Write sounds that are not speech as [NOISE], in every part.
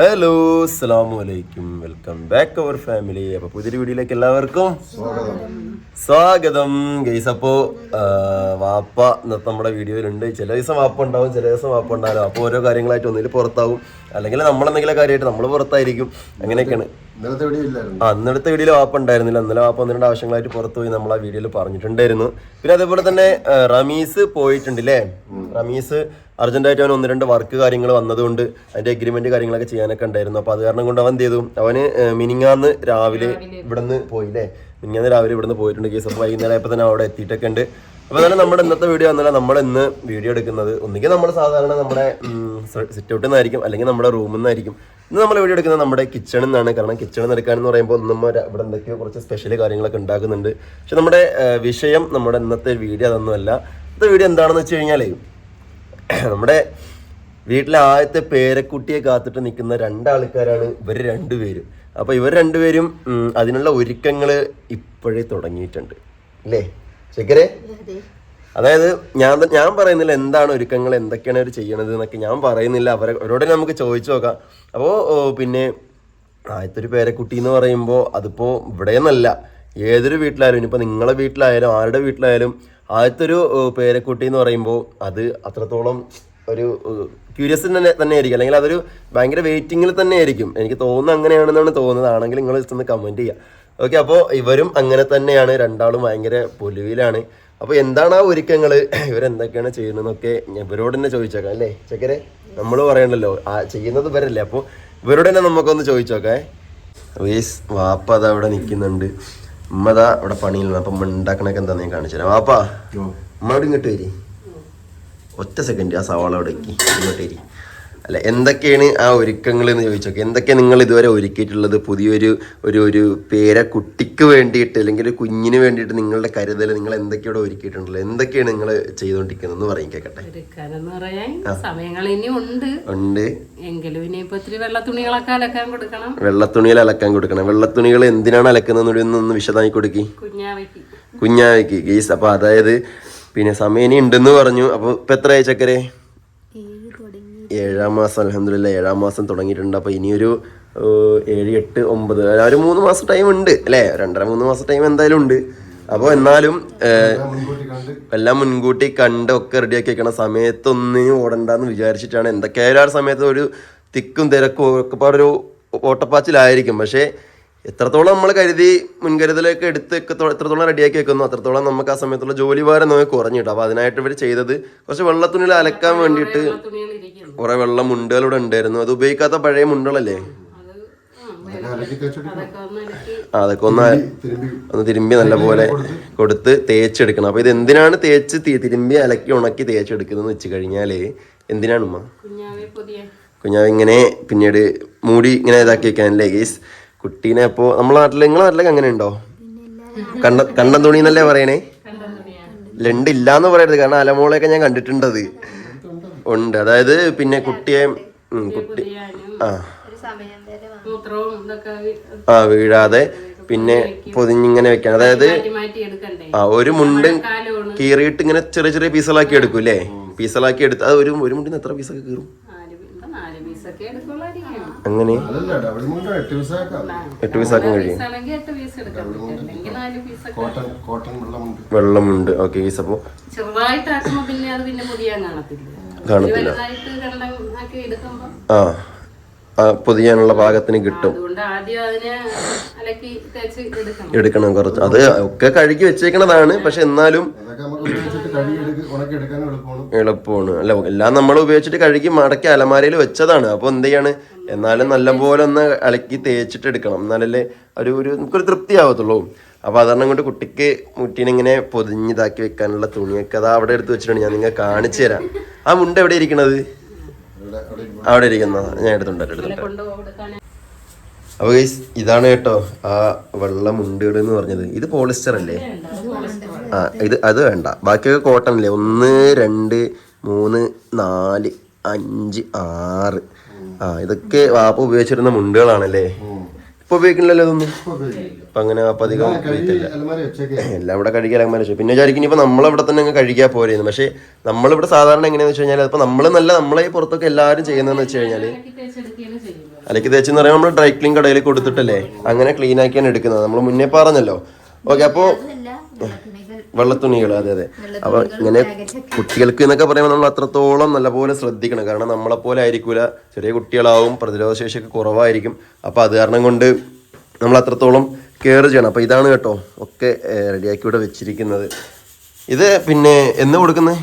Hello അസ്സാം വലൈക്കും welcome back അവർ family അപ്പൊ പുതിയൊരു വീഡിയോയിലേക്ക് എല്ലാവർക്കും സ്വാഗതം. ഗൈസ് അപ്പോ വാപ്പ ഇന്നത്തെ നമ്മുടെ വീഡിയോയിലുണ്ട്. ചില ദിവസം വാപ്പ ഉണ്ടാവും ചില ദിവസം വാപ്പ ഉണ്ടാവും അപ്പോൾ ഓരോ കാര്യങ്ങളായിട്ട് ഒന്നിൽ പുറത്താവും. അല്ലെങ്കിൽ നമ്മൾ എന്തെങ്കിലും കാര്യമായിട്ട് നമ്മൾ പുറത്തായിരിക്കും. അങ്ങനെയൊക്കെയാണ്. ആ അന്നത്തെ വീഡിയോയിൽ വാപ്പ ഉണ്ടായിരുന്നില്ല. അന്നലെ വാപ്പ ഒന്ന് രണ്ട് ആവശ്യങ്ങളായിട്ട് പുറത്തു പോയി നമ്മൾ ആ വീഡിയോയിൽ പറഞ്ഞിട്ടുണ്ടായിരുന്നു. പിന്നെ അതേപോലെ തന്നെ റമീസ് പോയിട്ടുണ്ട് അല്ലേ റമീസ് അർജന്റായിട്ട് അവൻ ഒന്ന് രണ്ട് വർക്ക് കാര്യങ്ങൾ വന്നതുകൊണ്ട് അതിന്റെ അഗ്രിമെന്റ് കാര്യങ്ങളൊക്കെ ചെയ്യാനൊക്കെ ഉണ്ടായിരുന്നു. അപ്പോൾ അത് കാരണം കൊണ്ട് അവൻ എന്ത് ചെയ്തു? അവന് മിനിങ്ങാന്ന് രാവിലെ ഇവിടുന്ന് പോയില്ലേ? മിനിങ്ങാന്ന് രാവിലെ ഇവിടുന്ന് പോയിട്ടുണ്ട്. കേസ് അപ്പോൾ വൈകുന്നേരം ആയപ്പോൾ തന്നെ അവിടെ എത്തിയിട്ടൊക്കെ ഉണ്ട്. അപ്പോൾ തന്നെ നമ്മുടെ ഇന്നത്തെ വീഡിയോ എന്നല്ല നമ്മൾ ഇന്ന് വീഡിയോ എടുക്കുന്നത് ഒന്നുകിൽ നമ്മൾ സാധാരണ നമ്മുടെ സിറ്റ് ഔട്ടിൽ നിന്നായിരിക്കും. അല്ലെങ്കിൽ നമ്മുടെ റൂമിൽ നിന്നായിരിക്കും. ഇന്ന് നമ്മൾ വീഡിയോ എടുക്കുന്നത് നമ്മുടെ കിച്ചണിൽ നിന്നാണ്. കാരണം കിച്ചണിൽ എടുക്കാനെന്ന് പറയുമ്പോൾ നമ്മൾ ഇവിടെ എന്തൊക്കെയോ കുറച്ച് സ്പെഷ്യൽ കാര്യങ്ങളൊക്കെ ഉണ്ടാക്കുന്നുണ്ട്. പക്ഷെ നമ്മുടെ വിഷയം നമ്മുടെ ഇന്നത്തെ വീഡിയോ അതൊന്നുമല്ല. ഇന്നത്തെ വീഡിയോ എന്താണെന്ന് വെച്ച് കഴിഞ്ഞാലേ നമ്മുടെ വീട്ടിലെ ആദ്യത്തെ പേരക്കുട്ടിയെ കാത്തിട്ട് നിൽക്കുന്ന രണ്ടാൾക്കാരാണ് ഇവർ രണ്ടുപേരും. അപ്പോൾ ഇവർ രണ്ടുപേരും അതിനുള്ള ഒരുക്കങ്ങൾ ഇപ്പോഴേ തുടങ്ങിയിട്ടുണ്ട്. അല്ലേ ശരിക്കരെ അതായത് ഞാൻ ഞാൻ പറയുന്നില്ല എന്താണ് ഒരുക്കങ്ങൾ എന്തൊക്കെയാണ് അവർ ചെയ്യണത് എന്നൊക്കെ ഞാൻ പറയുന്നില്ല. അവരെ അവരോട് നമുക്ക് ചോദിച്ചു നോക്കാം. അപ്പോൾ പിന്നെ ആദ്യത്തെ ഒരു പേരക്കുട്ടി എന്ന് പറയുമ്പോൾ അതിപ്പോൾ ഇവിടെ നിന്നല്ല ഏതൊരു വീട്ടിലായാലും ഇനിയിപ്പോൾ നിങ്ങളുടെ വീട്ടിലായാലും ആരുടെ വീട്ടിലായാലും ആദ്യത്തെ ഒരു പേരക്കുട്ടി എന്ന് പറയുമ്പോൾ അത് അത്രത്തോളം ഒരു ക്യൂരിയസ് തന്നെ തന്നെ ആയിരിക്കും. അല്ലെങ്കിൽ അതൊരു ഭയങ്കര വെയിറ്റിങ്ങിൽ തന്നെ ആയിരിക്കും. എനിക്ക് തോന്നുന്നത് അങ്ങനെയാണെന്നാണ് തോന്നുന്നത്. ആണെങ്കിൽ നിങ്ങൾ ജസ്റ്റ് കമന്റ് ചെയ്യുക ഓക്കെ അപ്പോൾ ഇവരും അങ്ങനെ തന്നെയാണ്. രണ്ടാളും ഭയങ്കര പൊലിവിലാണ്. അപ്പോൾ എന്താണ് ആ ഒരുക്കങ്ങൾ ഇവരെന്തൊക്കെയാണ് ചെയ്യുന്നതെന്നൊക്കെ ഇവരോട് തന്നെ ചോദിച്ചേക്കാം അല്ലേ? ചെക്കരെ നമ്മൾ പറയണല്ലോ ആ ചെയ്യുന്നത് ഇവരല്ലേ? അപ്പോൾ ഇവരോട് തന്നെ നമുക്കൊന്ന് ചോദിച്ചോക്കേ. വേസ് വാപ്പ അതവിടെ നിൽക്കുന്നുണ്ട്. ഉമ്മതാ ഇവിടെ പണിയിലാണ് അപ്പം ഉമ്മ ഉണ്ടാക്കണൊക്കെ എന്താ ഞാൻ കാണിച്ചു തരാം. വാപ്പാ എവിടെ ഇങ്ങോട്ട് വരി. ഒറ്റ സെക്കൻഡ് ആ സവാള അവിടെ ഇങ്ങോട്ട് വരി. അല്ല എന്തൊക്കെയാണ് ആ ഒരുക്കങ്ങൾ എന്ന് ചോദിച്ചോക്കെ. എന്തൊക്കെയാണ് നിങ്ങൾ ഇതുവരെ ഒരുക്കിയിട്ടുള്ളത്? പുതിയൊരു ഒരു ഒരു പേര കുട്ടിക്ക് വേണ്ടിയിട്ട് അല്ലെങ്കിൽ ഒരു കുഞ്ഞിന് വേണ്ടിയിട്ട് നിങ്ങളുടെ കരുതൽ നിങ്ങൾ എന്തൊക്കെയോടെ ഒരുക്കിയിട്ടുണ്ടല്ലോ? എന്തൊക്കെയാണ് നിങ്ങൾ ചെയ്തുകൊണ്ടിരിക്കുന്നത്? എന്ന് പറയും കേട്ടെ എടുക്കാനെന്ന് പറയാൻ സമയങ്ങൾ ഇനി ഉണ്ട്. ഉണ്ട്. എങ്കിലും ഇത്തിരി അലക്കാൻ കൊടുക്കണം. വെള്ളത്തുണിയിൽ അലക്കാൻ കൊടുക്കണം. വെള്ളത്തുണികൾ എന്തിനാണ് അലക്കുന്നത് ഒന്ന് വിശദമായി കൊടുക്കി. കുഞ്ഞാവയ്ക്ക്. കുഞ്ഞാവയ്ക്ക് ഗീസ്. അപ്പൊ അതായത് പിന്നെ സമയം ഇനി ഉണ്ടെന്ന് പറഞ്ഞു. അപ്പൊ ഇപ്പൊ എത്രയായി ചക്കരെ? ഏഴാം മാസം അലഹമില്ല ഏഴാം മാസം തുടങ്ങിയിട്ടുണ്ട്. അപ്പോൾ ഇനിയൊരു ഏഴ് എട്ട് ഒമ്പത് ഒരു മൂന്ന് മാസം ടൈം ഉണ്ട് അല്ലേ? രണ്ടര മൂന്ന് മാസം ടൈം എന്തായാലും ഉണ്ട്. അപ്പോൾ എന്നാലും എല്ലാം മുൻകൂട്ടി കണ്ടൊക്കെ റെഡിയാക്കി വെക്കണം. സമയത്തൊന്നിനും ഓടണ്ടെന്ന് വിചാരിച്ചിട്ടാണ്. എന്തൊക്കെയായാലും ആ സമയത്ത് ഒരു തിക്കും തിരക്കും ഒക്കെ പാടൊരു ഓട്ടപ്പാച്ചിലായിരിക്കും. പക്ഷേ എത്രത്തോളം നമ്മൾ കരുതി മുൻകരുതലൊക്കെ എടുത്ത് എത്രത്തോളം റെഡിയാക്കി വെക്കുന്നു അത്രത്തോളം നമുക്ക് ആ സമയത്തുള്ള ജോലി ഭാരം നമുക്ക് കുറഞ്ഞു കിട്ടും. അപ്പോൾ അതിനായിട്ട് ഇവർ ചെയ്തത് കുറച്ച് വെള്ളത്തുണിയിൽ അലക്കാൻ വേണ്ടിയിട്ട് കുറെ വെള്ളം കുറേ വെള്ള മുണ്ടുകൾ ഇവിടെ ഉണ്ടായിരുന്നു. അത് ഉപയോഗിക്കാത്ത പഴയ മുണ്ടുകളല്ലേ? അതൊക്കെ ഒന്ന് ഒന്ന് തിരുമ്പി നല്ല പോലെ കൊടുത്ത്. തേച്ചെടുക്കണം. അപ്പോൾ ഇത് എന്തിനാണ് തേച്ച് തിരുമ്പി അലക്കി ഉണക്കി തേച്ചെടുക്കുന്നതെന്ന് വെച്ച് കഴിഞ്ഞാൽ എന്തിനാണ് ഉമ്മ? കുഞ്ഞാവ് ഇങ്ങനെ പിന്നീട് മൂടി ഇങ്ങനെ ഇതാക്കി വെക്കാനല്ലേ ഗീസ് കുട്ടീനെ അപ്പോ നമ്മളെ നാട്ടിൽ നിങ്ങളെ നാട്ടിലൊക്കെ അങ്ങനെ ഉണ്ടോ കണ്ട കണ്ടം തുണി എന്നല്ലേ പറയണേ? ലണ്ട് ഇല്ലാന്ന് പറയരുത് കാരണം അലമോളെയൊക്കെ ഞാൻ കണ്ടിട്ടുണ്ടത്. ഉണ്ട് അതായത് പിന്നെ കുട്ടിയെ കുട്ടി ആ. ആ വീഴാതെ പിന്നെ പൊതിഞ്ഞിങ്ങനെ വെക്കാൻ അതായത് ആ ഒരു മുണ്ട് കീറിയിട്ട് ഇങ്ങനെ ചെറിയ ചെറിയ പീസുകളാക്കി എടുക്കും അല്ലേ പീസുകളാക്കി എടുത്ത് അത് ഒരു ഒരു മുണ്ടിന് എത്ര പീസൊക്കെ കീറും നാല് പീ- ഇപ്പൊ നാല് പീസൊക്കെ എടുക്കുള്ളായിരിക്കും അങ്ങനെ എട്ട് പീസാക്കാൻ കഴിയും. വെള്ളമുണ്ട്. ഓക്കെ പീസ് അപ്പോ കാണത്തില്ല. ആ ആ പൊതിയാനുള്ള പാകത്തിന് കിട്ടും. എടുക്കണം കുറച്ച്. അത് ഒക്കെ കഴുകി വെച്ചേക്കണതാണ്. പക്ഷെ എന്നാലും എളുപ്പമാണ്. അല്ല എല്ലാം നമ്മൾ ഉപയോഗിച്ചിട്ട് കഴുകി മടക്കി അലമാരയിൽ വെച്ചതാണ്. അപ്പോൾ എന്ത് ചെയ്യാണ്? എന്നാലും നല്ലപോലെ ഒന്ന് അലക്കി തേച്ചിട്ട് എടുക്കണം. എന്നാലല്ലേ ഒരു ഒരു നമുക്കൊരു തൃപ്തി ആവത്തുള്ളൂ. അപ്പോൾ അതെണ്ണം കൊണ്ട് കുട്ടിക്ക് മുട്ടീനെ ഇങ്ങനെ പൊതിഞ്ഞിതാക്കി വെക്കാനുള്ള തുണിയൊക്കെ അതാ അവിടെ എടുത്ത് വെച്ചിട്ടുണ്ട്. ഞാൻ നിങ്ങൾ കാണിച്ചു തരാം. ആ മുണ്ട് എവിടെ ഇരിക്കണത്? അവിടെ ഇരിക്കും. അവിടെ ഇരിക്കുന്ന. ഞാൻ എടുത്തുണ്ട് എടുത്തുണ്ട് അപ്പോൾ ഗൈസ് ഇതാണ് കേട്ടോ ആ വെള്ള മുണ്ടുകൾ എന്ന് പറഞ്ഞത്. ഇത് പോളിസ്റ്റർ അല്ലേ? ആ ഇത് അത് വേണ്ട. ബാക്കിയൊക്കെ കോട്ടൺ അല്ലേ? ഒന്ന് രണ്ട് മൂന്ന് നാല് അഞ്ച് ആറ്. ആ ഇതൊക്കെ വാപ്പ ഉപയോഗിച്ചിരുന്ന മുണ്ടുകളാണല്ലേ? ഇപ്പൊ ഉപയോഗിക്കണില്ലല്ലോ ഇതൊന്നും. ഇപ്പൊ അങ്ങനെ വാപ്പ അധികം ഉപയോഗിക്കില്ല എല്ലാം ഇവിടെ കഴിക്കാൻ അങ്ങനെ പിന്നെ വിചാരിക്കും ഇപ്പൊ നമ്മളിവിടെ തന്നെ അങ്ങ് കഴിക്കാൻ പോരെയെന്ന് പക്ഷെ നമ്മളിവിടെ സാധാരണ എങ്ങനെയാന്ന് വെച്ച് കഴിഞ്ഞാൽ ഇപ്പൊ നമ്മൾ നല്ല നമ്മളെ ഈ പുറത്തൊക്കെ എല്ലാവരും ചെയ്യുന്നതെന്ന് വെച്ച് കഴിഞ്ഞാൽ അലക്കി തേച്ചെന്ന് പറയുമ്പോൾ നമ്മൾ ഡ്രൈ ക്ലീൻ കടയിൽ കൊടുത്തിട്ടല്ലേ? അങ്ങനെ ക്ലീൻ ആക്കിയാണ് എടുക്കുന്നത്. നമ്മൾ മുന്നേ പറഞ്ഞല്ലോ. ഓക്കെ അപ്പോൾ വെള്ളത്തുണികൾ അതെ അതെ. അപ്പൊ ഇങ്ങനെ കുട്ടികൾക്ക് എന്നൊക്കെ പറയുമ്പോൾ നമ്മൾ അത്രത്തോളം നല്ലപോലെ ശ്രദ്ധിക്കണം. കാരണം നമ്മളെ പോലെ ആയിരിക്കൂല. ചെറിയ കുട്ടികളാവും പ്രതിരോധ ശേഷിയൊക്കെ കുറവായിരിക്കും. അപ്പൊ അത് കാരണം കൊണ്ട് നമ്മൾ അത്രത്തോളം കെയർ ചെയ്യണം. അപ്പൊ ഇതാണ് കേട്ടോ ഒക്കെ റെഡിയാക്കി ഇവിടെ വെച്ചിരിക്കുന്നത്. ഇത് പിന്നെ എന്ന് കൊടുക്കുന്നത്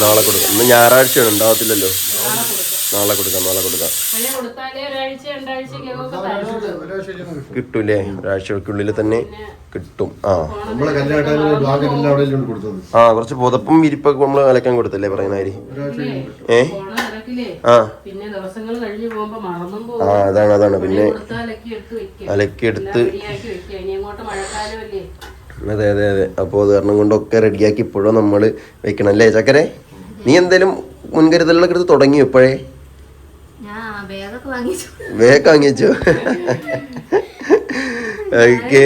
നാളെ കൊടുക്കാം. നാളെ കൊടുക്കാം ഇന്ന് ഞായറാഴ്ചയാണ് ഉണ്ടാവത്തില്ലല്ലോ. നാളെ കൊടുക്കാം നാളെ കൊടുക്കാം. കിട്ടൂലേ? ഒരാഴ്ചക്കുള്ളിൽ തന്നെ കിട്ടും. ആ. ആ കുറച്ച് പുതപ്പും വിരിപ്പൊക്കെ നമ്മൾ അലക്കാൻ കൊടുത്തല്ലേ പറയുന്ന കാര്യം ഏ? ആ. പിന്നെ ദിവസങ്ങൾ കഴിഞ്ഞ് പോകുമ്പോ മറന്നും ആ അതാണ് അതാണ്. പിന്നെ അലക്കിയെടുത്ത് അതെ അതെ അതെ. അപ്പോൾ അത് കാരണം കൊണ്ടൊക്കെ റെഡിയാക്കി ഇപ്പോഴും നമ്മൾ വെക്കണം അല്ലേ ചക്കരെ? നീ എന്തേലും മുൻകരുതലുകളൊക്കെ എടുത്ത് തുടങ്ങി ഇപ്പോഴേ? വേഗം വാങ്ങിച്ചു. ഓക്കെ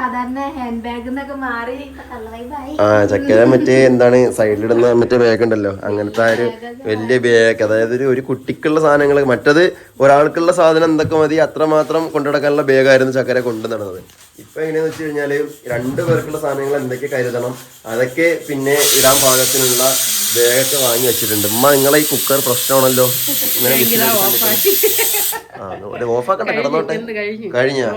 സാധാരണ ഹാൻഡ് ബാഗ് എന്നൊക്കെ മാറി കള്ളവൈബായി ആ ചക്കര മറ്റേ എന്താണ് സൈഡിലിടുന്ന മറ്റേ ബാഗ് ഉണ്ടല്ലോ അങ്ങനത്തെ ഒരു വലിയ ബാഗ് അതായത് ഒരു ഒരു കുട്ടിക്കുള്ള സാധനങ്ങൾ മറ്റത് ഒരാൾക്കുള്ള സാധനം എന്തൊക്കെ മതി അത്രമാത്രം കൊണ്ടുനടക്കാനുള്ള ബാഗായിരുന്നു ചക്കര കൊണ്ടു നടന്നത് ഇപ്പൊ എങ്ങനെയാന്ന് വെച്ച് കഴിഞ്ഞാൽ രണ്ടു പേർക്കുള്ള സാധനങ്ങൾ എന്തൊക്കെ കരുതണം അതൊക്കെ പിന്നെ ഇടാൻ പാകത്തിനുള്ള ബാഗൊക്കെ വാങ്ങി വെച്ചിട്ടുണ്ട്. ഉമ്മ നിങ്ങളെ ഈ കുക്കർ പ്രശ്നമാണല്ലോ. ഇങ്ങനെ ഓഫാക്കണ്ട കിടന്നോട്ടെ. കഴിഞ്ഞു?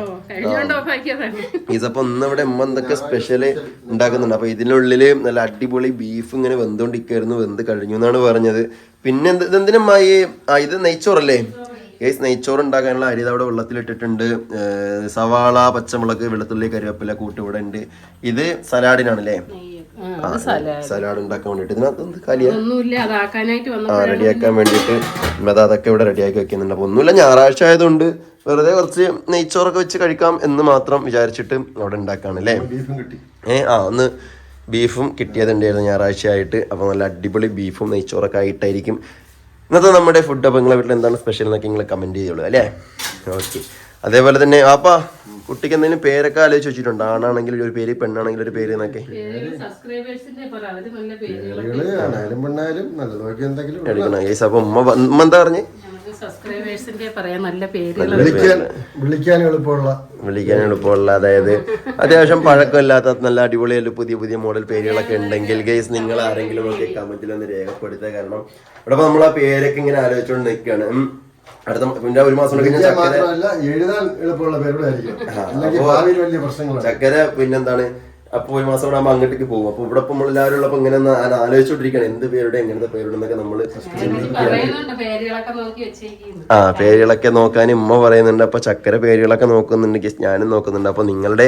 ഇതപ്പോ ഇന്നിവിടെ ഉമ്മ എന്തൊക്കെ സ്പെഷ്യൽ ഉണ്ടാക്കുന്നുണ്ട്. അപ്പൊ ഇതിനുള്ളിൽ നല്ല അടിപൊളി ബീഫ് ഇങ്ങനെ വെന്തോണ്ടിരിക്കായിരുന്നു വെന്ത് കഴിഞ്ഞു എന്നാണ് പറഞ്ഞത്. പിന്നെ എന്ത് ഇതെന്തിനും ഈ ആ ഇത് നെയ്ച്ചോറല്ലേ? ഗൈസ് നെയ്ച്ചോറ് ഉണ്ടാക്കാനുള്ള അരി അവിടെ വെള്ളത്തിലിട്ടിട്ടുണ്ട്. സവാള പച്ചമുളക് വെളുത്തുള്ളി കറിവേപ്പില കൂട്ടിവിടെ ഉണ്ട്. ഇത് സലാഡിനാണല്ലേ? സലാഡ്. സലാഡ് ഉണ്ടാക്കാൻ വേണ്ടിട്ട് ഇതിനകത്ത് കാലിയാ? റെഡിയാക്കാൻ വേണ്ടിയിട്ട്. അത് അതൊക്കെ ഇവിടെ റെഡിയാക്കി വെക്കുന്നുണ്ട്. അപ്പൊ ഒന്നുമില്ല ഞായറാഴ്ച ആയതുകൊണ്ട് വെറുതെ കുറച്ച് നെയ്ച്ചോറൊക്കെ വെച്ച് കഴിക്കാം എന്ന് മാത്രം വിചാരിച്ചിട്ട് അവിടെ ഉണ്ടാക്കാണ് അല്ലേ? ബീഫും കിട്ടി. ഏ ആ ഒന്ന് ബീഫും കിട്ടിയതുണ്ടായിരുന്നു ഞായറാഴ്ച ആയിട്ട്. അപ്പോൾ നല്ല അടിപൊളി ബീഫും നെയ്ച്ചോറൊക്കെ ആയിട്ടായിരിക്കും. ഇന്നത്തെ നമ്മുടെ ഫുഡ് അപ്പോൾ നിങ്ങളെ വീട്ടിൽ എന്താണ് സ്പെഷ്യൽ എന്നൊക്കെ നിങ്ങൾ കമന്റ് ചെയ്തോളൂ അല്ലേ? ഓക്കെ. അതേപോലെ തന്നെ ആപ്പാ കുട്ടിക്ക് എന്തെങ്കിലും പേരൊക്കെ ആലോചിച്ച് വെച്ചിട്ടുണ്ടോ? ആണാണെങ്കിൽ ഒരു പേര് പെണ്ണാണെങ്കിൽ ഒരു പേര് എന്നൊക്കെ. എടുക്കണം ഗൈസ് അപ്പോൾ ഉമ്മ ഉമ്മ എന്താ പറഞ്ഞേ? വിളിക്കാൻ എളുപ്പമുള്ള. അതായത് അത്യാവശ്യം പഴക്കമില്ലാത്ത നല്ല അടിപൊളി പുതിയ പുതിയ മോഡൽ പേരുകളൊക്കെ ഉണ്ടെങ്കിൽ ഗൈസ് നിങ്ങൾ ആരെങ്കിലും ഒക്കെ കമന്റിൽ ഒന്ന് രേഖപ്പെടുത്തുക. കാരണം ഇവിടെ നമ്മൾ ആ പേരൊക്കെ ഇങ്ങനെ ആലോചിച്ചുകൊണ്ട് നിൽക്കുകയാണ്. അടുത്ത പിന്നെ ഒരു മാസം എഴുതാൻ എളുപ്പമുള്ള പ്രശ്നങ്ങളാണ്. ചക്കര പിന്നെന്താണ്? അപ്പൊ ഒരു മാസം കൂടെ ആകുമ്പോൾ അങ്ങോട്ടേക്ക് പോകും. അപ്പൊ ഇവിടെ നമ്മൾ എല്ലാവരും ഉള്ളപ്പോ ഇങ്ങനെ ഒന്ന് ആലോചിച്ചുകൊണ്ടിരിക്കുകയാണ് എന്ത് പേരുടെ എങ്ങനത്തെ പേരുണ്ടെന്നൊക്കെ നമ്മൾ ആ പേരുകളൊക്കെ നോക്കാൻ ഉമ്മ പറയുന്നുണ്ട്. അപ്പൊ ചക്കര പേരുകളൊക്കെ നോക്കുന്നുണ്ട് ഗയ്സ് ഞാനും നോക്കുന്നുണ്ട്. അപ്പൊ നിങ്ങളുടെ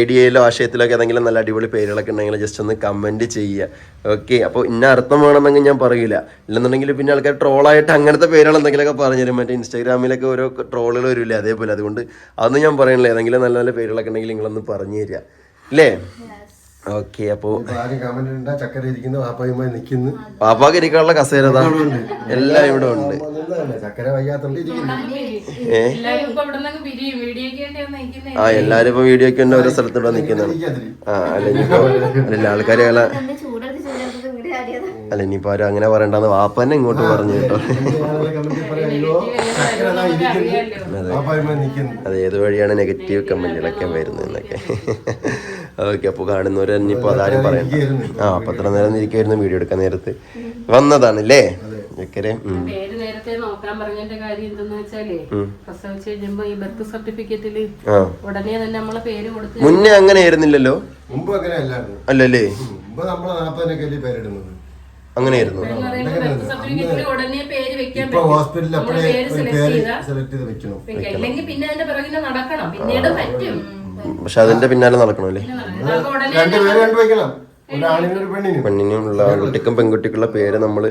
ഐഡിയയിലോ ആശയത്തിലോ ഏതെങ്കിലും നല്ല അടിപൊളി പേരുകളൊക്കെ ഉണ്ടെങ്കിൽ ജസ്റ്റ് ഒന്ന് കമന്റ് ചെയ്യുക. ഓക്കെ അപ്പോൾ ഇന്ന അർത്ഥം വേണമെന്നെങ്കിൽ ഞാൻ പറയില്ല ഇല്ലെന്നുണ്ടെങ്കിൽ പിന്നെ ആൾക്കാർ ട്രോളായിട്ട് അങ്ങനത്തെ പേരുകൾ എന്തെങ്കിലുമൊക്കെ പറഞ്ഞു തരും. മറ്റേ ഇൻസ്റ്റാഗ്രാമിലൊക്കെ ഓരോ ട്രോളുകൾ വരില്ലേ? അതേപോലെ. അതുകൊണ്ട് അതൊന്നും ഞാൻ പറയണില്ല. ഏതെങ്കിലും നല്ല നല്ല പേരുകളൊക്കെ ഉണ്ടെങ്കിൽ നിങ്ങളൊന്ന് പറഞ്ഞു തരിക. അല്ലേ ഓക്കെ അപ്പോ പാപ്പാക്ക് ഇരിക്കാനുള്ള കസേര എല്ലാം ഇവിടെ ഉണ്ട്. ആ എല്ലാരും ഇപ്പൊ വീഡിയോ ഒക്കെ ഉണ്ട് ഓരോ സ്ഥലത്ത് ഇവിടെ നിക്കുന്നതാണ് ഇരിക്കാതിരി. ആ അല്ല ഇനിയിപ്പോ അല്ല ആൾക്കാര് അല്ല. ഇനിയിപ്പോ ആരും അങ്ങനെ പറയണ്ടെന്ന് വാപ്പ തന്നെ ഇങ്ങോട്ട് പറഞ്ഞു കേട്ടോ. അത്. ഏത് വഴിയാണ് നെഗറ്റീവ് കമന്റുകളൊക്കെ വരുന്നത് എന്നൊക്കെ ഓക്കെ അപ്പോൾ കാണുന്നവർ ഇനിയിപ്പോ അതാരും പറയാം ആ പത്ര അത്ര നേരം ഇരിക്കുമായിരുന്നു വീഡിയോ എടുക്കാൻ നേരത്ത്. വന്നതാണ് അല്ലേ ചക്കരെ പേര് നേരത്തെ നോക്കാൻ പറഞ്ഞതിന്റെ കാര്യം എന്തെന്ന് വെച്ചാലേ പ്രസവിച്ച് കഴിയുമ്പോ ഈ ബർത്ത് ഉടനെ തന്നെ നമ്മളെ പേര് കൊടുത്ത് മുന്നേ അങ്ങനെ ആയിരുന്നില്ലല്ലോ? മുമ്പ് അങ്ങനെ അല്ലായിരുന്നു. അല്ലല്ലേ? മുമ്പ് നമ്മളെ നാപ്പതിനൊക്കെ അല്ലേ പേരിടുന്നത്? അങ്ങനെയായിരുന്നു. ബർത്ത് സർട്ടിഫിക്കറ്റിൽ പേര് വെക്കാൻ ഇപ്പൊ ഹോസ്പിറ്റലിൽ പേര് സെലക്ട് ചെയ്താ വെക്കണം. അല്ലെങ്കിൽ പിന്നെ അതിന്റെ നടക്കണം. പിന്നീട് പറ്റും. പക്ഷെ അതിന്റെ പിന്നാലെ നടക്കണല്ലേ ഇതാകുമ്പോ ഉടനെ രണ്ട് പേര് ഒരു ആണിനും ഒരു പെണ്ണിനും. പെണ്ണിനുള്ള ആൺകുട്ടിക്കും പെൺകുട്ടിക്കുള്ള പേര് നമ്മൾ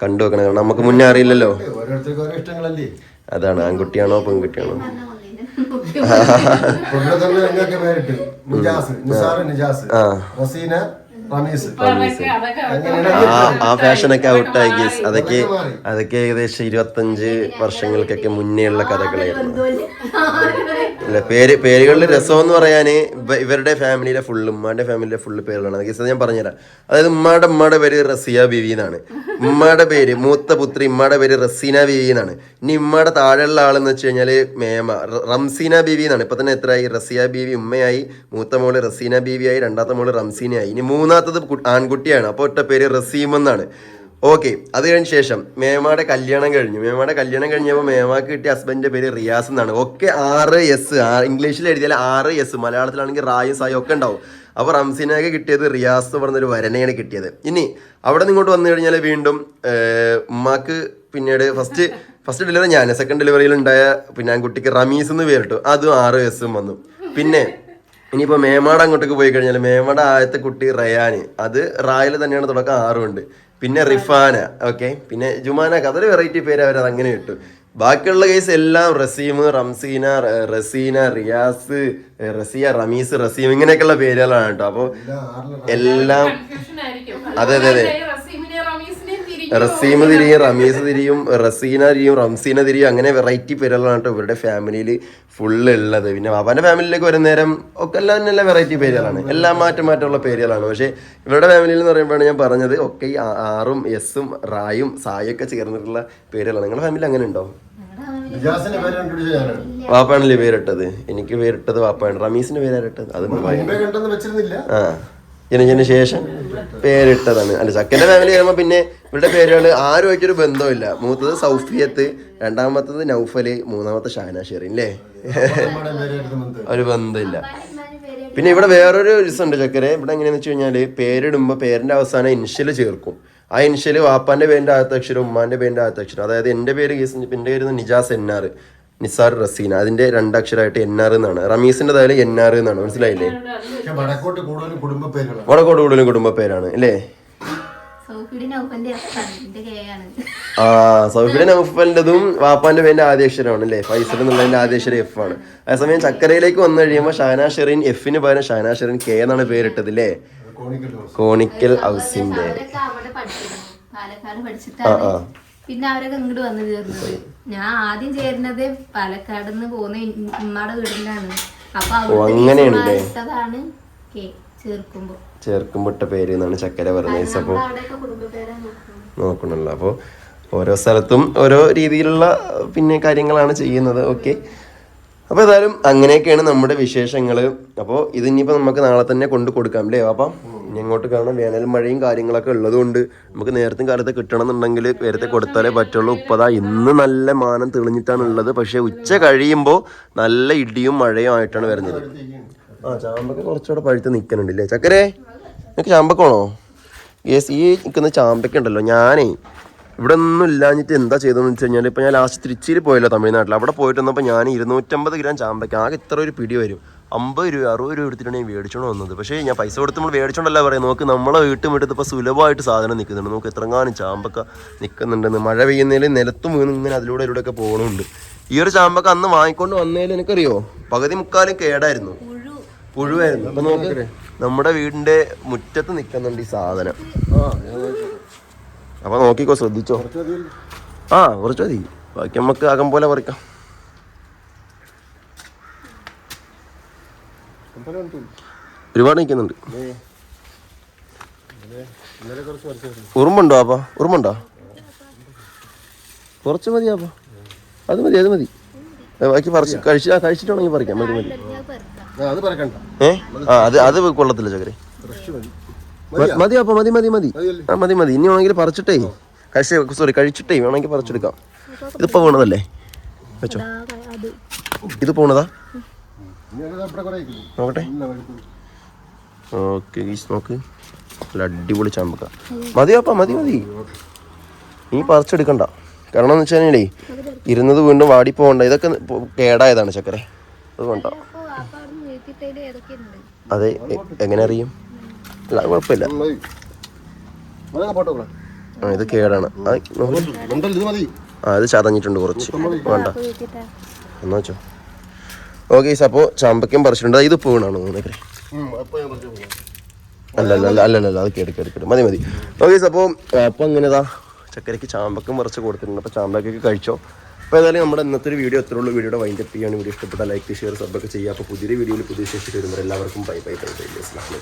കണ്ടു വെക്കണം. കാരണം നമുക്ക് മുന്നേ അറിയില്ലല്ലോ. അതാണ്. ആൺകുട്ടിയാണോ പെൺകുട്ടിയാണോ? [LAUGHS] ആ. ഫാഷനൊക്കെ ഔട്ടായി ഗീസ് അതൊക്കെ അതൊക്കെ ഏകദേശം ഇരുപത്തഞ്ച് വർഷങ്ങൾക്കൊക്കെ മുന്നേ ഉള്ള കഥകളായിരുന്നു അല്ല പേര് പേരുകളിൽ രസം എന്ന് പറയാന് ഇവരുടെ ഫാമിലിയിലെ ഫുള്ള് ഉമ്മാന്റെ ഫാമിലിയിലെ ഫുള്ള് പേരുകളാണ്. കേസ് അത് ഞാൻ പറഞ്ഞുതരാം. അതായത് ഉമ്മാടെ ഉമ്മയുടെ പേര് റസിയ ബിവി എന്നാണ്. ഉമ്മയുടെ പേര് മൂത്ത പുത്രി ഉമ്മയുടെ പേര് റസീന ബിവി എന്നാണ്. ഇനി ഉമ്മയുടെ താഴെയുള്ള ആളെന്ന് വെച്ച് കഴിഞ്ഞാൽ മേമ റംസീന ബിവി എന്നാണ്. ഇപ്പൊ തന്നെ എത്രയായി? റസിയ ബിവി ഉമ്മയായി മൂത്ത മോൾ റസീന ആയി രണ്ടാമത്തെ മോൾ റംസീനയായി. ഇനി മൂന്നാമത്തത് ആൺകുട്ടിയാണ്. അപ്പോൾ ഒറ്റ പേര് റസീം എന്നാണ് ഓക്കെ അത് കഴിഞ്ഞ ശേഷം മേമയുടെ കല്യാണം കഴിഞ്ഞു. മേമയുടെ കല്യാണം കഴിഞ്ഞപ്പോൾ മേമാക്ക് കിട്ടിയ ഹസ്ബൻഡിന്റെ പേര് റിയാസ് എന്നാണ്. ഒക്കെ ആറ് എസ് ഇംഗ്ലീഷിൽ എഴുതിയാൽ ആറ് എസ് മലയാളത്തിലാണെങ്കിൽ റായും സായും ഒക്കെ ഉണ്ടാവും. അപ്പോൾ റംസിനൊക്കെ കിട്ടിയത് റിയാസ് എന്ന് പറഞ്ഞൊരു വരനെയാണ് കിട്ടിയത്. ഇനി അവിടെ നിന്ന് ഇങ്ങോട്ട് വന്നു കഴിഞ്ഞാൽ വീണ്ടും ഉമ്മാക്ക് പിന്നീട് ഫസ്റ്റ് ഫസ്റ്റ് ഡെലിവറി ഞാൻ സെക്കൻഡ് ഡെലിവറിയിൽ ഉണ്ടായ പിന്നെ ആൺകുട്ടിക്ക് റമീസ് എന്ന് പേരിട്ടു. അതും ആറ് എസും വന്നു. പിന്നെ ഇനിയിപ്പോ മേമാട് അങ്ങോട്ടേക്ക് പോയി കഴിഞ്ഞാൽ മേമാട് ആദ്യത്തെ കുട്ടി റയാന്. അത് റായിൽ തന്നെയാണ് തുടക്കം ആറും ഉണ്ട് പിന്നെ റിഫാന ഓക്കെ പിന്നെ ജുമാന അതൊരു വെറൈറ്റി പേര് അവർ അങ്ങനെ ഇട്ടു. ബാക്കിയുള്ള കേസ് എല്ലാം റസീം റംസീന റസീന റിയാസ് റസിയ റമീസ് റസീം ഇങ്ങനെയൊക്കെയുള്ള പേരുകളാണ് കേട്ടോ. അപ്പോൾ എല്ലാം അതെ, അതെ, അതെ. റമീസിനെയും തിരിയും റമീസ് തിരിയും റസീന തിരിയും റംസീന തിരിയും അങ്ങനെ വെറൈറ്റി പേരുകളാണ് കേട്ടോ ഇവരുടെ ഫാമിലിയിൽ ഫുള്ള് ഉള്ളത്. പിന്നെ അവന്റെ ഫാമിലിയിലേക്ക് വരുന്ന നേരം ഒക്കെ എല്ലാം നല്ല വെറൈറ്റി പേരുകളാണ്. എല്ലാം മാറ്റം മാറ്റമുള്ള പേരുകളാണ്. പക്ഷേ ഇവരുടെ ഫാമിലിയിൽ എന്ന് പറയുമ്പോഴാണ് ഞാൻ പറഞ്ഞത് ഒക്കെ ആറും എസും റായും സായൊക്കെ ഒക്കെ ചേർന്നിട്ടുള്ള പേരുകളാണ്. നിങ്ങളുടെ ഫാമിലി അങ്ങനെ ഉണ്ടോ? വാപ്പാണല്ലേ പേരിട്ടത്? എനിക്ക് പേരിട്ടത് വാപ്പാണ്. റമീസിന്റെ പേരായിട്ടത് അത് മുമ്പേ കണ്ടെന്ന് വെച്ചിരുന്നില്ല. ആ. ജനിച്ചതിന് ശേഷം പേരിട്ടതാണ്. അല്ല ചക്കന്റെ ഫാമിലി വരുമ്പോൾ പിന്നെ ഇവരുടെ പേരുകൾ ആരുമായിട്ടൊരു ബന്ധമില്ല മൂത്തത് സൗഫിയത്ത് രണ്ടാമത്തത് നൗഫൽ മൂന്നാമത്തെ ഷാന അല്ലേ. ഒരു ബന്ധമില്ല. പിന്നെ ഇവിടെ വേറൊരു രസമുണ്ട് ചക്കരെ. ഇവിടെ എങ്ങനെയാന്ന് വെച്ച് കഴിഞ്ഞാൽ പേരിടുമ്പോൾ പേരിന്റെ അവസാനം ഇൻഷ്യൽ ചേർക്കും. ആ ഇൻഷ്യൽ വാപ്പാന്റെ പേരിന്റെ ആദ്യത്തെ അക്ഷരം ഉമ്മാന്റെ പേരിന്റെ ആദ്യത്തെ അക്ഷരം. അതായത് എന്റെ പേര് കേസ് എന്റെ പേര് നിജാസ് എൻ ആർ നിസാർ റസീന. അതിന്റെ രണ്ടക്ഷരമായിട്ട് എൻ ആർ എന്നാണ്. റമീസിന്റെ തായാലും എൻ ആർ എന്നാണ്. മനസ്സിലായില്ലേ? വടക്കോട്ട് കൂടുതലും കുടുംബ പേരാണ്. അല്ലേ ആ സൗഫിയുടെ നൗഫലിന്റെതും വാപ്പാന്റെ പേരിന്റെ ആദ്യ അക്ഷരമാണ് അല്ലേ ഫൈസൽ എന്നുള്ളതിന്റെ ആദ്യ അക്ഷരം എഫ് ആണ് അതേസമയം ചക്കരയിലേക്ക് വന്നു കഴിയുമ്പോൾ ഷാനാ ഷെറിൻ എഫിന് പകരം ഷാനാ ഷെറിൻ കെ എന്നാണ് പേരിട്ടത് അല്ലേ കോണിക്കൽ കോണിക്കൽ ഹൗസിന്റെ. ആ പഠിച്ചിട്ടാണ്. ആ. പിന്നെ അവരൊക്കെ ഇങ്ങോട്ട് വന്നു ചേർന്നത്. ഞാൻ ആദ്യം ചേരുന്നത് പാലക്കാട് നിന്ന് പോകുന്ന ഉമ്മയുടെ വീടിലാണ് അപ്പൊ അങ്ങനെയാണല്ലേ? ഇട്ടതാണ് ചേർക്കുമ്പോ. ചേർക്കുമ്പൊട്ട പേര് എന്നാണ് ചക്കര പറഞ്ഞത്. നോക്കുന്നത്. നോക്കണല്ലോ. അപ്പോൾ ഓരോ സ്ഥലത്തും ഓരോ രീതിയിലുള്ള പിന്നെ കാര്യങ്ങളാണ് ചെയ്യുന്നത്. ഓക്കെ. അപ്പോൾ ഏതായാലും അങ്ങനെയൊക്കെയാണ് നമ്മുടെ വിശേഷങ്ങൾ അപ്പോൾ ഇതിനിപ്പോ നമുക്ക് നാളെ തന്നെ കൊണ്ടു കൊടുക്കാം അല്ലേ അപ്പം ഇനി അങ്ങോട്ട് കാരണം വേനൽ മഴയും കാര്യങ്ങളൊക്കെ ഉള്ളതുകൊണ്ട് നമുക്ക് നേരത്തെ കാലത്ത് കിട്ടണമെന്നുണ്ടെങ്കിൽ നേരത്തെ കൊടുത്താലേ പറ്റുള്ളൂ. ഇപ്പതാ ഇന്ന് നല്ല മാനം തെളിഞ്ഞിട്ടാണ് ഉള്ളത്. പക്ഷേ ഉച്ച കഴിയുമ്പോൾ നല്ല ഇടിയും മഴയും ആയിട്ടാണ് വരുന്നത്. ആ ചാമ്പൊക്കെ കുറച്ചുകൂടെ പഴുത്ത് നിൽക്കുന്നുണ്ട് അല്ലേ ചക്കരേ നിനക്ക് ചാമ്പക്കാണോ യെസ് ഈ നിൽക്കുന്ന ചാമ്പയ്ക്ക ഉണ്ടല്ലോ. ഞാനേ ഇവിടെ ഒന്നും ഇല്ലാഞ്ഞിട്ട് എന്താ ചെയ്തതെന്ന് വെച്ച് കഴിഞ്ഞാൽ ഇപ്പം ഞാൻ ലാസ്റ്റ് തിരുച്ചിയിൽ പോയല്ലോ തമിഴ്നാട്ടിൽ അവിടെ പോയിട്ട് വന്നപ്പോൾ ഞാൻ ഇരുന്നൂറ്റമ്പത് ഗ്രാം ചാമ്പയ്ക്ക് ആകെ ഇത്ര ഒരു പിടി വരും. അമ്പത് രൂപ അറുപത് രൂപ എടുത്തിട്ടാണ് ഞാൻ മേടിച്ചോണ്ട് വന്നത്. പക്ഷേ ഞാൻ പൈസ കൊടുത്ത് നമ്മൾ മേടിച്ചോണ്ടല്ല പറയാം നോക്ക് നമ്മളെ വീട്ടും വീട്ടിൽ ഇപ്പോൾ സുലഭമായിട്ട് സാധനം നിൽക്കുന്നുണ്ട് നമുക്ക് എത്രങ്ങാനും ചാമ്പക്ക നിൽക്കുന്നുണ്ടെന്ന് മഴ പെയ്യുന്നതിൽ നിലത്തും വീണ് ഇങ്ങനെ അതിലൂടെ ഇതിലൂടെയൊക്കെ പോകണമുണ്ട് ഈ ഒരു ചാമ്പക്ക അന്ന് വാങ്ങിക്കൊണ്ട് വന്നതിൽ എനിക്കറിയോ പകുതി മുക്കാലും കേടായിരുന്നു. പുഴുവായിരുന്നു. അപ്പം നോക്ക് നമ്മുടെ വീടിന്റെ മുറ്റത്ത് നിൽക്കുന്നുണ്ട് ഈ സാധനം. അപ്പം നോക്കിക്കോ ശ്രദ്ധിച്ചോ? ആ കുറച്ച് മതി. ബാക്കി നമുക്ക് അകം പോലെ പറിക്കാം. ഒരുപാട് നിൽക്കുന്നുണ്ട്. ഉറുമ്പുണ്ടോ അപ്പാ? ഉറുമ്പുണ്ടോ? കുറച്ച് മതി അപ്പാ. അത് മതി അത് മതി. ബാക്കി പറിച്ച് കഴിച്ച് കഴിച്ചിട്ടുണ്ടെങ്കിൽ പറിക്കാം മതി. മതി അത് പറക്കണ്ട. ഏ? ആ അത് അത് കൊള്ളത്തില്ല ചക്കരെ. മതി. അപ്പൊ മതി മതി മതി. ആ മതി മതി. ഇനി വേണമെങ്കിൽ പറിച്ചിട്ടേ. കഴിച്ച് സോറി കഴിച്ചിട്ടേ വേണമെങ്കിൽ പറിച്ചെടുക്കാം. ഇതിപ്പോ പോണതല്ലേ വെച്ചോ. ഇത് പോണതാ നോക്കട്ടെ. ഓക്കെ ഗീസ് നോക്ക് നല്ല അടിപൊളി ചാമ്പക്ക. മതി അപ്പ മതി മതി. നീ പറിച്ചെടുക്കണ്ട. കാരണം എന്ന് വെച്ചാൽ ഇരുന്നത് വീണ്ടും വാടി പോകണ്ട ഇതൊക്കെ കേടായതാണ് ചക്കരെ. അതുകൊണ്ട അതെ എങ്ങനെ അറിയും? അല്ല കുഴപ്പമില്ല. ആ ഇത് കേടാണ്. ആ ഇത് ചതഞ്ഞിട്ടുണ്ട് കുറച്ച്. വേണ്ട. എന്നാ വെച്ചോ. ഓക്കെ അപ്പോൾ ചാമ്പക്കം പറിച്ചിട്ടുണ്ട്. ഇത് പൂണാണോ നിനക്ക് അല്ലല്ല. അല്ല അല്ല അല്ല അല്ല അത് മതി മതി. ഓക്കെ അപ്പോൾ അപ്പോൾ അങ്ങനെതാ ചക്കരയ്ക്ക് ചാമ്പക്കം പറിച്ച് കൊടുത്തിട്ടുണ്ട്. അപ്പോൾ ചാമ്പക്കൊക്കെ കഴിച്ചോ. അപ്പോൾ ഏതായാലും നമ്മുടെ ഇന്നത്തെ ഒരു വീഡിയോ എത്ര ഉള്ളൂ. വീഡിയോ വൈൻഡ് അപ്പ് ചെയ്യാണ് വീഡിയോ ഇഷ്ടപ്പെട്ട ലൈക്ക് ഷെയർ സബ്ബൊക്കെ ചെയ്യുക. അപ്പോൾ പുതിയൊരു വീഡിയോയിൽ പുതിയ ശേഷിച്ച് വരുമ്പോൾ എല്ലാവർക്കും ബൈ ബൈ ബൈ ബൈ